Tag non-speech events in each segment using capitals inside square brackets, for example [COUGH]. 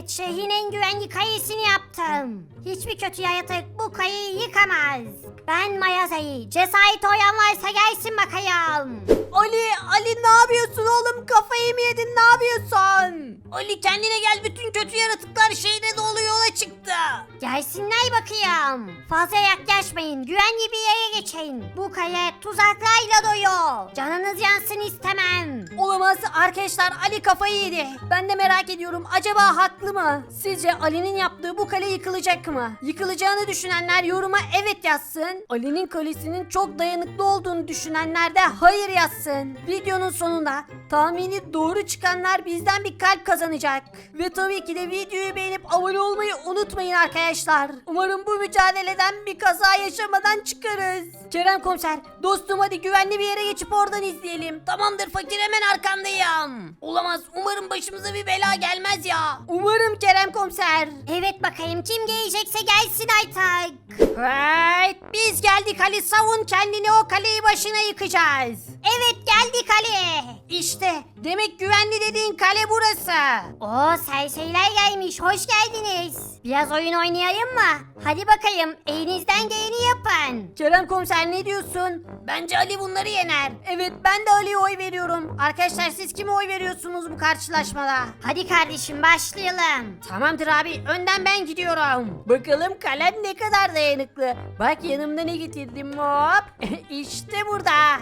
Evet şehrin en güvenli kayısını yaptım. Hiçbir kötü yaratık bu kayayı yıkamaz. Ben Mayaza'yı. Cesaret oyan varsa gelsin bakayım. Ali, Ali ne yapıyorsun oğlum? Kafayı mı yedin? Ne yapıyorsun? Ali kendine gel. Bütün kötü yaratıklar şehre dolu yola çıktı. Gelsinler bakayım. Fazla yaklaşmayın. Güvenli bir yere geçin. Bu kaya tuzaklarla dolu. Canınız yansın istemem. Olamaz arkadaşlar Ali kafayı yedi. Ben de merak ediyorum acaba haklı mı? Sizce Ali'nin yaptığı bu kale yıkılacak mı? Yıkılacağını düşünenler yoruma evet yazsın. Ali'nin kalesinin çok dayanıklı olduğunu düşünenler de hayır yazsın. Videonun sonunda tahmini doğru çıkanlar bizden bir kalp kazanacak. Ve tabii ki de videoyu beğenip abone olmayı unutmayın arkadaşlar. Umarım bu mücadeleden bir kaza yaşamadan çıkarız. Kerem komiser dostum hadi güvenli bir yere geçip oradan izleyelim. Tamamdır fakir hemen arkandayım. Olamaz umarım başımıza bir bela gelmez ya. Umarım Kerem komiser. Evet bakayım kim gelecekse gelsin artık. Evet biz geldik Ali savun kendini o kaleyi başına yıkacağız. Evet geldik Ali. İşte demek güvenli dediğin kale burası. Oo serseriler gelmiş. Hoş geldiniz. Biraz oyun oynayayım mı? Hadi bakayım. Elinizden geleni yapın. Kerem komiser ne diyorsun? Bence Ali bunları yener. Evet ben de Ali'ye oy veriyorum. Arkadaşlar siz kime oy veriyorsunuz bu karşılaşmada? Hadi kardeşim başlayalım. Tamamdır abi önden ben gidiyorum. Bakalım kalem ne kadar dayanıklı. Bak yanımda ne getirdim hop. [LAUGHS] işte burada. [LAUGHS]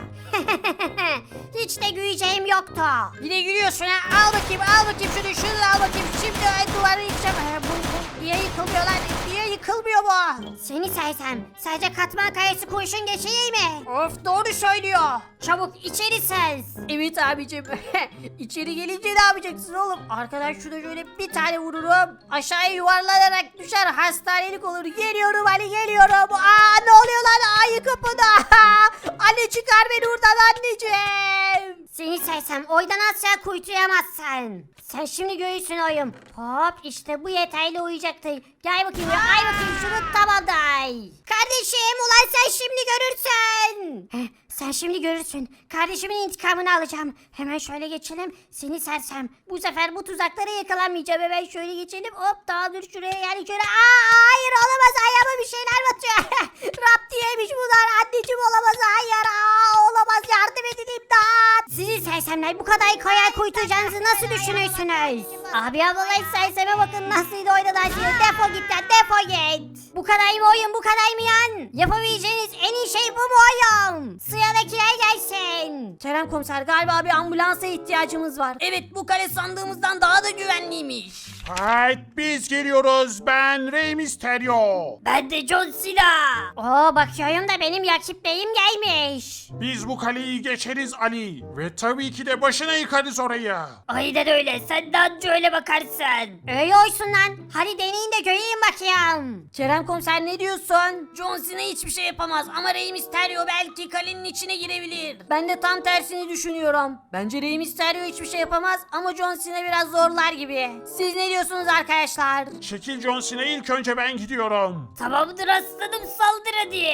Hiç de güleceğim yoktu. Yine gülüyorsun ha. Al bakayım al bakayım şunu şunu al bakayım. Şimdi duvarı yıkacağım. Ha, bu, niye yıkılmıyorlar? Niye yıkılmıyor bu? Seni sersem. Sadece katman kayası kurşun geçireyim mi? Of doğru söylüyor. Çabuk içeri sez. Evet abicim. [LAUGHS] İçeri gelince ne yapacaksın oğlum? Arkadan şurada şöyle bir tane vururum. Aşağıya yuvarlanarak düşer hastanelik olur. Geliyorum Ali geliyorum. Aa ne oluyor lan? Ayı kapıda. Anne çıkar beni buradan anneciğim. Seni sersem oydan asla kuytuyamazsın. Sen şimdi göğüsün oyum. Hop işte bu yeterli uyuyacaktı. Gel bakayım ya ay bakayım şunu tabaday. Kardeşim ulan sen şimdi görürsün. Heh, sen şimdi görürsün. Kardeşimin intikamını alacağım. Hemen şöyle geçelim. Seni sersem. Bu sefer bu tuzaklara yakalanmayacağım. Hemen şöyle geçelim. Hop daha dur şuraya yani şöyle. Aa hayır olamaz ayağıma bir şeyler batıyor. [LAUGHS] Rap diyemiş bunlar. Anneciğim olamaz hayır. Aa sersemler bu kadar kolay kuytuyacağınızı nasıl düşünürsünüz? Abi ablalar serseme bakın nasıl oynadılar size. Defo git lan defo git. Bu kadar mı oyun bu kadar mı yan? Yapabileceğiniz en iyi şey bu mu oyun? Sıradakiler gelsin. Kerem komiser galiba bir ambulansa ihtiyacımız var. Evet bu kale sandığımızdan daha da güvenliymiş. Hayt biz geliyoruz. Ben Rey Mysterio. Ben de John Cena. Oo bakıyorum da benim Yakip Bey'im gelmiş. Biz bu kaleyi geçeriz Ali. Ve tabii ki de başına yıkarız orayı. Aynen öyle sen de anca öyle bakarsın. Öyle olsun lan. Hadi deneyin de göreyim bakayım. Kerem komiser ne diyorsun? John Cena hiçbir şey yapamaz ama Rey Mysterio belki kalenin içine girebilir. Ben de tam tersini düşünüyorum. Bence Rey Mysterio hiçbir şey yapamaz ama John Cena biraz zorlar gibi. Siz ne diyorsunuz arkadaşlar? Çekil John Cena ilk önce ben gidiyorum. Tamamdır aslanım saldır hadi.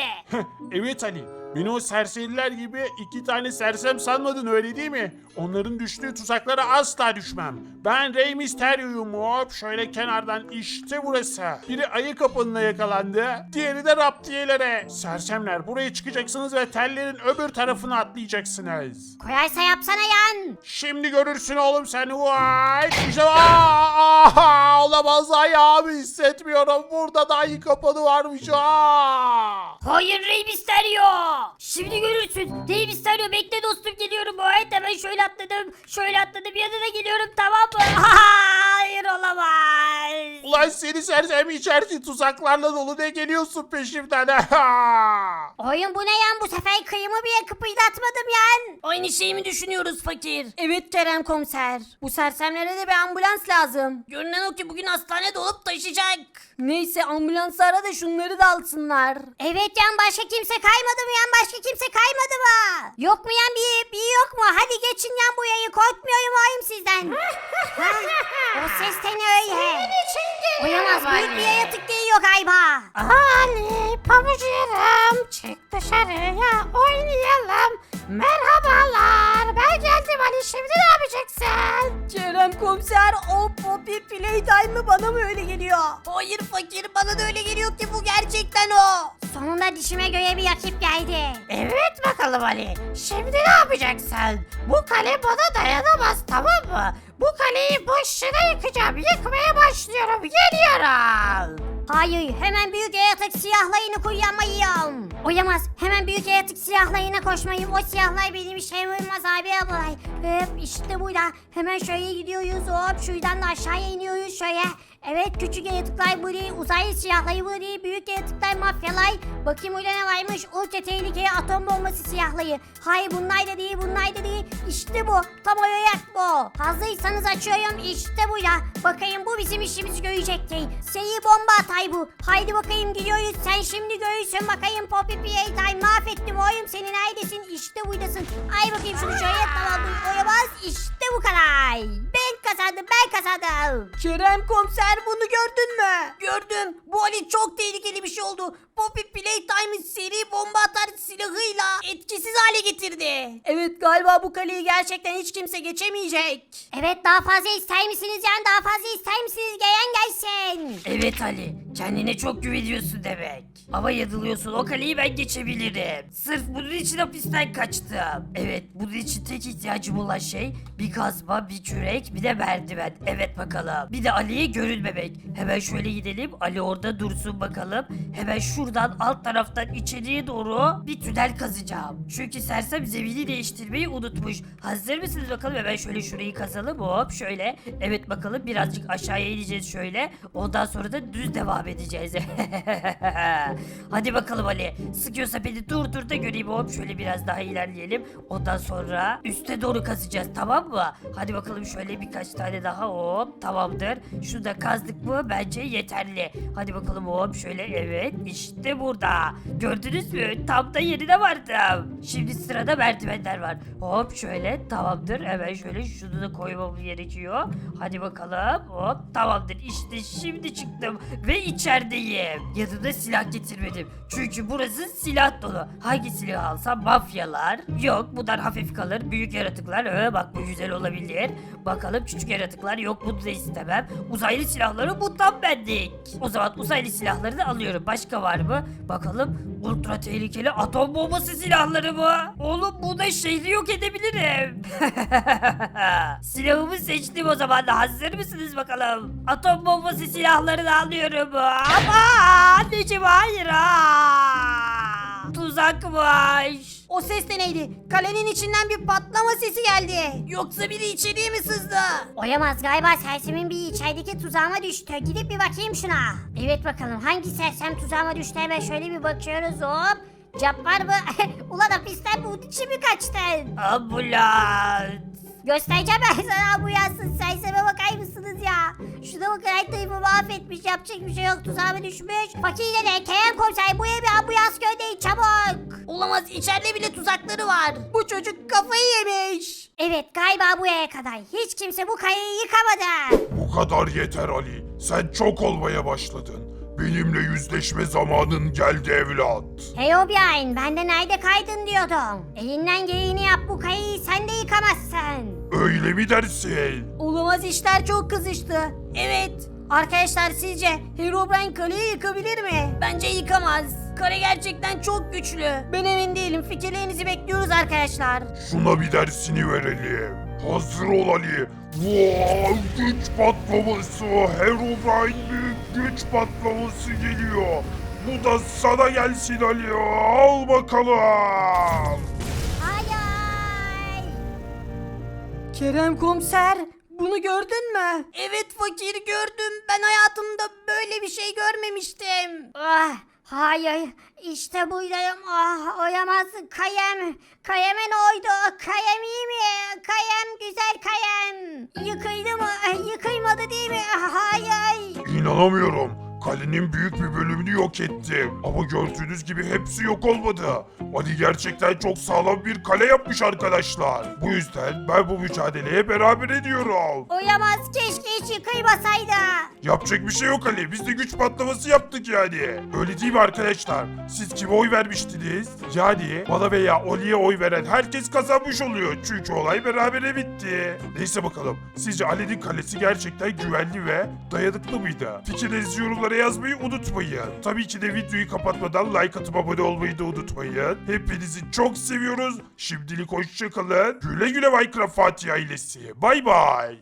evet Ali. Beni o serseriler gibi iki tane sersem sanmadın öyle değil mi? Onların düştüğü tuzaklara asla düşmem. Ben Rey Mysterio'yum hop şöyle kenardan işte burası. Biri ayı kapınına yakalandı. Diğeri de raptiyelere. Sersemler buraya çıkacaksınız ve tellerin öbür tarafına atlayacaksınız. Koyarsa yapsana yan. Şimdi görürsün oğlum sen. Vay! İşte aa, aa, olamaz ayağımı hissetmiyorum. Burada da ayı kapanı varmış. Aa! Hayır Rey Mysterio. Şimdi görürsün. Rey Mysterio bekle dostum geliyorum. Evet hemen şöyle atladım. Şöyle atladım yanına geliyorum tamam mı? [LAUGHS] Hayır olamaz. Ulan seni sersem içerisi tuzaklarla dolu ne geliyorsun peşimden? [LAUGHS] Oyun bu ne yan bu sefer kıyımı bile kıpırdatmadım yan. Aynı şeyi mi düşünüyoruz fakir? Evet Kerem komiser. Bu sersemlere de bir ambulans lazım. Görünen o ki bugün hastane dolup taşıyacak. Neyse ambulansı ara da şunları da alsınlar. Evet yan başka kimse kaymadı mı yan başka kimse kaymadı mı? Yok mu yan bir, bir yok mu? Hadi geçin yan bu yayı korkmuyorum oyum sizden. [LAUGHS] yapacaksın? Kerem komiser o Poppy Playtime'ı bana mı öyle geliyor? Hayır fakir bana da öyle geliyor ki bu gerçekten o. Sonunda dişime göğe bir rakip geldi. Evet bakalım Ali. Şimdi ne yapacaksın? Bu kale bana dayanamaz tamam mı? Bu kaleyi boşuna yıkacağım. Yıkmaya başlıyorum. Geliyorum. Hayır hemen büyük yaratık silahlayını kullanmayayım. Oyamaz hemen büyük yaratık silahlayına koşmayayım. O silahlar benim işe uymaz abi ablalay. Hop işte burada hemen şöyle gidiyoruz hop şuradan da aşağıya iniyoruz şöyle. Evet küçük yaratıklar burayı uzaylı silahlayı burayı büyük yaratıklar mafyalar. Bakayım orada ne varmış ultra tehlikeli atom bombası silahlayı. Hayır bunlar da değil bunlar da değil. İşte bu tam olarak bu. Hazırsanız açıyorum işte bu ya. Bakayım bu bizim işimizi görecektir. Seri bomba atay bu. Haydi bakayım gidiyoruz sen şimdi görürsün bakayım Poppy Playtime mahvettim oğlum seni neredesin işte buradasın. Ay bakayım şunu şöyle tamam oyamaz işte bu kadar. Ben kazandım ben kazandım. Kerem komiser bunu gördün mü? Gördüm. Bu Ali çok tehlikeli bir şey oldu. Poppy Playtime'ı seri bomba atar silahıyla etkisiz hale getirdi. Evet galiba bu kaleyi gerçekten hiç kimse geçemeyecek. Evet daha fazla ister misiniz yani daha fazla ister misiniz gelen gelsin. Evet Ali. Kendine çok güveniyorsun demek. Ama yanılıyorsun. O kaleyi ben geçebilirim. Sırf bunun için hapisten kaçtım. Evet bunun için tek ihtiyacım olan şey bir kazma, bir kürek, bir de merdiven. Evet bakalım. Bir de Ali'ye görünmemek. Hemen şöyle gidelim. Ali orada dursun bakalım. Hemen şuradan alt taraftan içeriye doğru bir tünel kazacağım. Çünkü sersem zemini değiştirmeyi unutmuş. Hazır mısınız bakalım? Hemen şöyle şurayı kazalım. Hop şöyle. Evet bakalım birazcık aşağıya ineceğiz şöyle. Ondan sonra da düz devam edeceğiz. [LAUGHS] Hadi bakalım Ali. Sıkıyorsa beni dur dur da göreyim. Hop şöyle biraz daha ilerleyelim. Ondan sonra üste doğru kazacağız tamam mı? Hadi bakalım şöyle birkaç tane daha hop tamamdır. Şunu da kazdık mı bence yeterli. Hadi bakalım hop şöyle evet işte burada. Gördünüz mü? Tam da yerine vardım. Şimdi sırada merdivenler var. Hop şöyle tamamdır. Hemen şöyle şunu da koymamız gerekiyor. Hadi bakalım hop tamamdır. İşte şimdi çıktım ve içerideyim. Yanımda silah getirmedim. Çünkü burası silah dolu. Hangi silah alsam mafyalar. Yok bunlar hafif kalır. Büyük yaratıklar. Ee, bak bu güzel olabilir. Bakalım küçük yaratıklar. Yok bunu da istemem. Uzaylı silahları bundan bendik. O zaman uzaylı silahları da alıyorum. Başka var mı? Bakalım ultra tehlikeli atom bombası silahları mı? Oğlum bu da şehri yok edebilirim. [LAUGHS] Silahımı seçtim o zaman da hazır mısınız bakalım? Atom bombası silahlarını alıyorum. Ama anneciğim hayır ha. Tuzakmış. O ses de neydi? Kalenin içinden bir patlama sesi geldi. Yoksa biri içeriye mi sızdı? Oyamaz galiba sersemin bir içerideki tuzağıma düştü. Gidip bir bakayım şuna. Evet bakalım hangi sersem tuzağıma düştü hemen şöyle bir bakıyoruz hop. Cabbar mı? Ulan hapisten bu için mi kaçtın? Ambulans. Göstereceğim ben sana [LAUGHS] bu yazsın. Serseme bakar mısınız ya? Şuna bakın her tarafı mahvetmiş. Yapacak bir şey yok. Tuzağıma düşmüş. Fakirle de Kerem komiser buraya bir ambulans gönderin çabuk. Olamaz içeride bile tuzakları var. Bu çocuk kafayı yemiş. Evet galiba buraya kadar. Hiç kimse bu kayayı yıkamadı. Bu kadar yeter Ali. Sen çok olmaya başladın. Benimle yüzleşme zamanın geldi evlat. Hey Obiain ben de nerede kaydın diyordum. Elinden geleni yap bu kayayı sen de yıkamazsın. Öyle mi dersin? Olamaz işler çok kızıştı. Evet. Arkadaşlar sizce Herobrine kaleyi yıkabilir mi? Bence yıkamaz. Kale gerçekten çok güçlü. Ben emin değilim. Fikirlerinizi bekliyoruz arkadaşlar. Şuna bir dersini verelim. Hazır ol Ali. Wow, güç patlaması. Herobrine büyük güç patlaması geliyor. Bu da sana gelsin Ali. Al bakalım. Hayır. Kerem komiser bunu gördün mü? Evet fakir gördüm. Ben hayatımda böyle bir şey görmemiştim. Ah, hayır işte buradayım. Ah oyamaz kayem. Kayeme ne oldu? Kayem iyi mi? Kayem güzel kayem. Yıkıldı mı? Eh, Yıkılmadı değil mi? Hayır. İnanamıyorum. Kalenin büyük bir bölümünü yok ettim. Ama gördüğünüz gibi hepsi yok olmadı. Ali gerçekten çok sağlam bir kale yapmış arkadaşlar. Bu yüzden ben bu mücadeleye beraber ediyorum. Oyamaz keşke hiç kıymasaydı. Yapacak bir şey yok Ali. Biz de güç patlaması yaptık yani. Öyle değil mi arkadaşlar? Siz kime oy vermiştiniz? Yani bana veya Oli'ye oy veren herkes kazanmış oluyor. Çünkü olay berabere bitti. Neyse bakalım. Sizce Ali'nin kalesi gerçekten güvenli ve dayanıklı mıydı? Fikirlerinizi yorumlara yazmayı unutmayın. Tabii ki de videoyu kapatmadan like atıp abone olmayı da unutmayın. Hepinizi çok seviyoruz. Şimdilik hoşçakalın. Güle güle Minecraft Fatih ailesi. Bay bay.